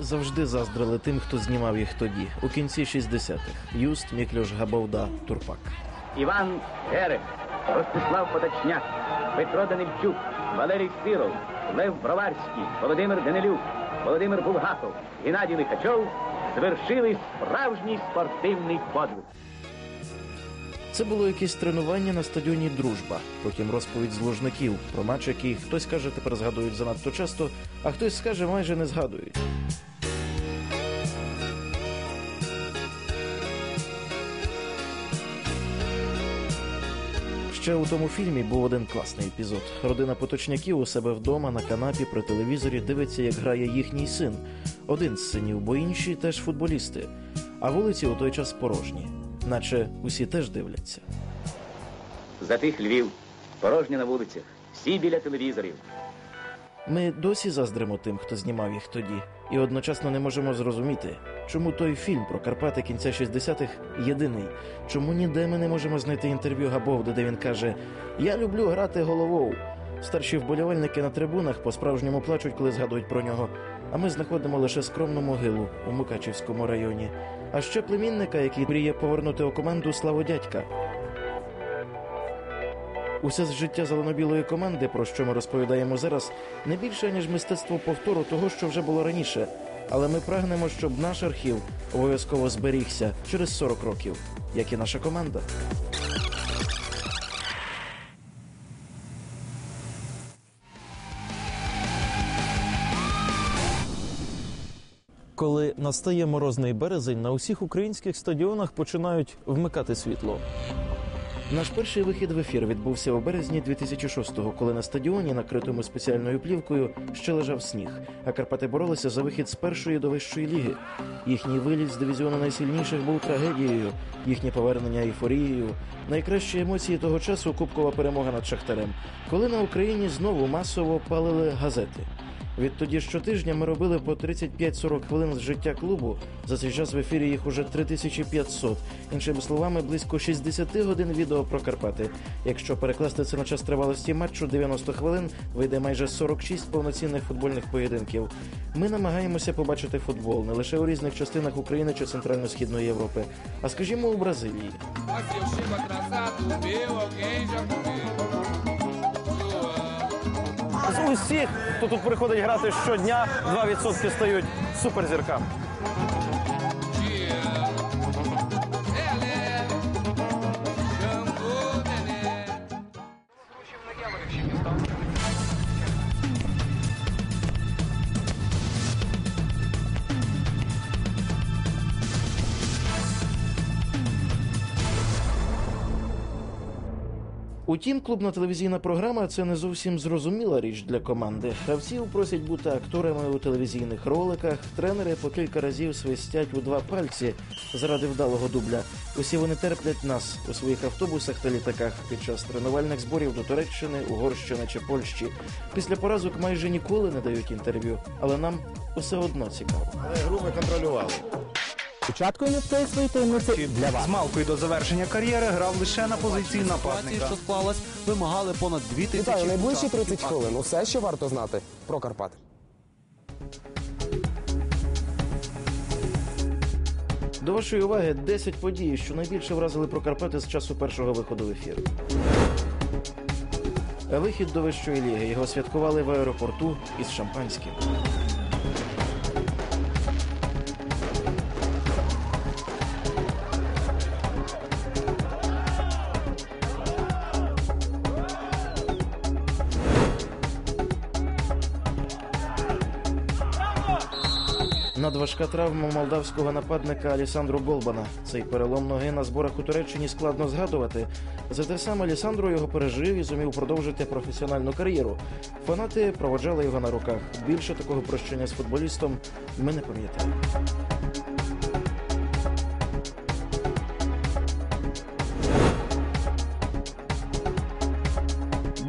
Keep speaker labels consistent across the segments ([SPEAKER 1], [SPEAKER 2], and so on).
[SPEAKER 1] завжди заздрили тим, хто знімав їх тоді, у кінці 60-х. Юст, Міклюш, Габовда, Турпак.
[SPEAKER 2] Іван Герех, Ростислав Поточняк, Петро Данильчук, Валерій Сиров, Лев Броварський, Володимир Денилюк, Володимир Булгаков, Геннадій Лихачов звершили справжній спортивний подвиг.
[SPEAKER 1] Це було якесь тренування на стадіоні Дружба. Потім розповідь з лужників про матч, який хтось каже, тепер згадують занадто часто, а хтось скаже, майже не згадують. Ще у тому фільмі був один класний епізод. Родина поточняків у себе вдома на канапі при телевізорі дивиться, як грає їхній син. Один з синів, бо інші теж футболісти. А вулиці у той час порожні, наче усі теж дивляться.
[SPEAKER 2] Затих Львів, порожні на вулицях, всі біля телевізорів.
[SPEAKER 1] Ми досі заздримо тим, хто знімав їх тоді, і одночасно не можемо зрозуміти, чому той фільм про Карпати кінця 60-х єдиний. Чому ніде ми не можемо знайти інтерв'ю Габовди, де він каже: Я люблю грати головою. Старші вболівальники на трибунах по-справжньому плачуть, коли згадують про нього. А ми знаходимо лише скромну могилу у Мукачівському районі. А ще племінника, який мріє повернути у команду славу дядька. Усе з життя зеленобілої команди, про що ми розповідаємо зараз, не більше ніж мистецтво повтору того, що вже було раніше. Але ми прагнемо, щоб наш архів обов'язково зберігся через 40 років, як і наша команда. Коли настає морозний березень, на усіх українських стадіонах починають вмикати світло. Наш перший вихід в ефір відбувся у березні 2006-го, коли на стадіоні, накритому спеціальною плівкою, ще лежав сніг. А Карпати боролися за вихід з першої до вищої ліги. Їхній виліт з дивізіону найсильніших був трагедією, їхнє повернення ейфорією. Найкращі емоції того часу кубкова перемога над Шахтарем, коли на Україні знову масово палили газети. Відтоді щотижня ми робили по 35-40 хвилин з життя клубу. За цей час в ефірі їх уже 3500. Іншими словами, близько 60 годин відео про Карпати. Якщо перекласти це на час тривалості матчу 90 хвилин, вийде майже 46 повноцінних футбольних поєдинків. Ми намагаємося побачити футбол не лише у різних частинах України чи Центрально-Східної Європи, а скажімо, у Бразилії.
[SPEAKER 3] З усіх, хто тут приходить грати щодня, 2% стають суперзірками.
[SPEAKER 1] Утім, клубна телевізійна програма це не зовсім зрозуміла річ для команди. Гравців просять бути акторами у телевізійних роликах. Тренери по кілька разів свистять у два пальці заради вдалого дубля. Усі вони терплять нас у своїх автобусах та літаках під час тренувальних зборів до Туреччини, Угорщини чи Польщі. Після поразок майже ніколи не дають інтерв'ю, але нам усе одно цікаво.
[SPEAKER 4] Але гру ми контролювали.
[SPEAKER 5] Спочатку він відкриє свої таємниці для вас.
[SPEAKER 6] З малкою до завершення кар'єри грав лише на позиції
[SPEAKER 7] Ситуації,
[SPEAKER 6] нападника.
[SPEAKER 7] що склалась, вимагали понад 2 тисячі
[SPEAKER 5] Вітаю, найближчі
[SPEAKER 7] учасників
[SPEAKER 5] 30 хвилин. Усе, що варто знати про Карпати.
[SPEAKER 1] До вашої уваги 10 подій, що найбільше вразили про Карпати з часу першого виходу в ефір. Вихід до вищої ліги його святкували в аеропорту із шампанським. Надважка травма молдавського нападника Алісандру Болбана. Цей перелом ноги на зборах у Туреччині складно згадувати. Зате сам Алісандро його пережив і зумів продовжити професіональну кар'єру. Фанати проводжали його на руках. Більше такого прощення з футболістом ми не пам'ятаємо.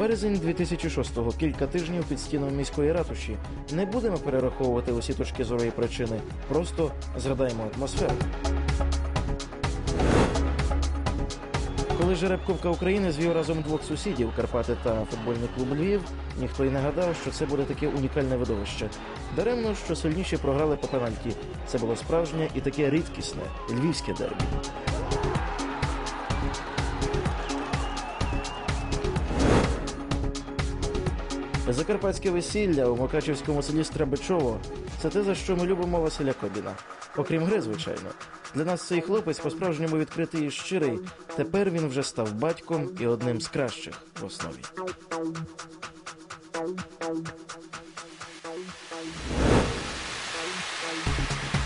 [SPEAKER 1] Березень 2006-го, кілька тижнів під стінами міської ратуші. Не будемо перераховувати усі точки зору і причини. Просто згадаємо атмосферу. Коли жеребковка України звів разом двох сусідів Карпати та футбольний клуб Львів, ніхто й не гадав, що це буде таке унікальне видовище. Даремно, що сильніші програли по пенальті. Це було справжнє і таке рідкісне львівське дербі. Закарпатське весілля у Мукачівському селі Стребичово це те, за що ми любимо Василя Кобіна. Окрім гри, звичайно. Для нас цей хлопець по-справжньому відкритий і щирий. Тепер він вже став батьком і одним з кращих в основі.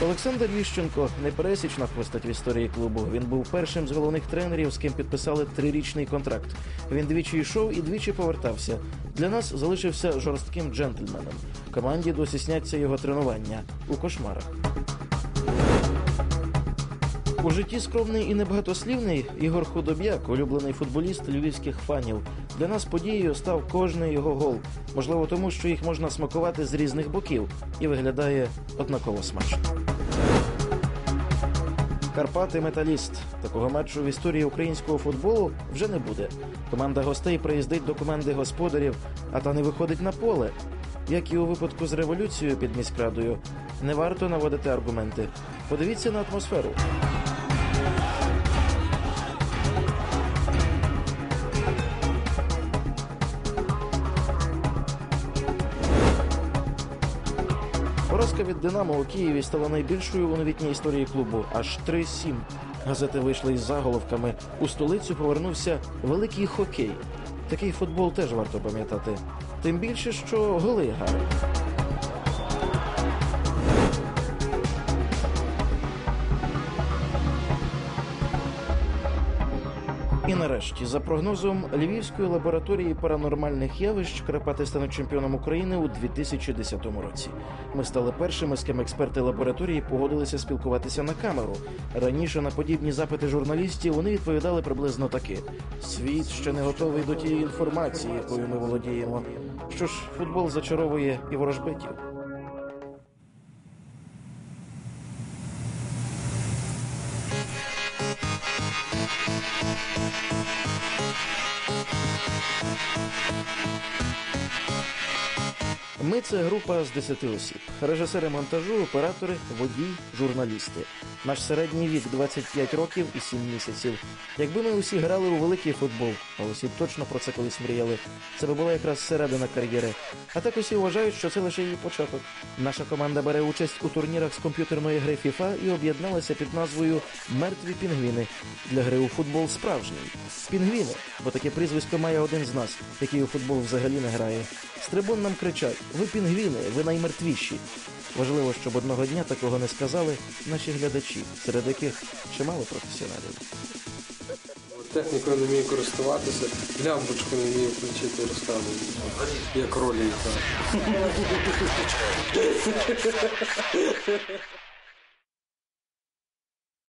[SPEAKER 1] Олександр Ющенко непересічна постать в історії клубу. Він був першим з головних тренерів, з ким підписали трирічний контракт. Він двічі йшов і двічі повертався. Для нас залишився жорстким джентльменом. Команді досі сняться його тренування у кошмарах. У житті скромний і небагатослівний Ігор Худоб'як, улюблений футболіст львівських фанів. Для нас подією став кожний його гол. Можливо, тому що їх можна смакувати з різних боків і виглядає однаково смачно. Карпати Металіст. Такого матчу в історії українського футболу вже не буде. Команда гостей приїздить до команди господарів, а та не виходить на поле. Як і у випадку з революцією під міськрадою, не варто наводити аргументи. Подивіться на атмосферу. Поразка від Динамо у Києві стала найбільшою у новітній історії клубу. Аж 3-7. Газети вийшли із заголовками. У столицю повернувся великий хокей. Такий футбол теж варто пам'ятати. Тим більше, що голи гарні. І нарешті, за прогнозом Львівської лабораторії паранормальних явищ, Карпати стануть чемпіоном України у 2010 році. Ми стали першими, з ким експерти лабораторії погодилися спілкуватися на камеру. Раніше на подібні запити журналістів вони відповідали приблизно таки: світ ще не готовий до тієї інформації, якою ми володіємо. Що ж, футбол зачаровує і ворожбитів. Ми це група з 10 осіб. Режисери монтажу, оператори, водій, журналісти. Наш середній вік 25 років і 7 місяців. Якби ми усі грали у великий футбол, а усі точно про це колись мріяли. Це би була якраз середина кар'єри. А так усі вважають, що це лише її початок. Наша команда бере участь у турнірах з комп'ютерної гри FIFA і об'єдналася під назвою Мертві пінгвіни для гри у футбол справжній. Пінгвіни, бо таке прізвисько має один з нас, який у футбол взагалі не грає. З трибун нам кричать: ви пінгвіни, ви наймертвіші. Важливо, щоб одного дня такого не сказали наші глядачі, серед яких чимало професіоналів.
[SPEAKER 4] Технікою не вмію користуватися, лямбочку не вмію включити, розказую. Як ролі грати.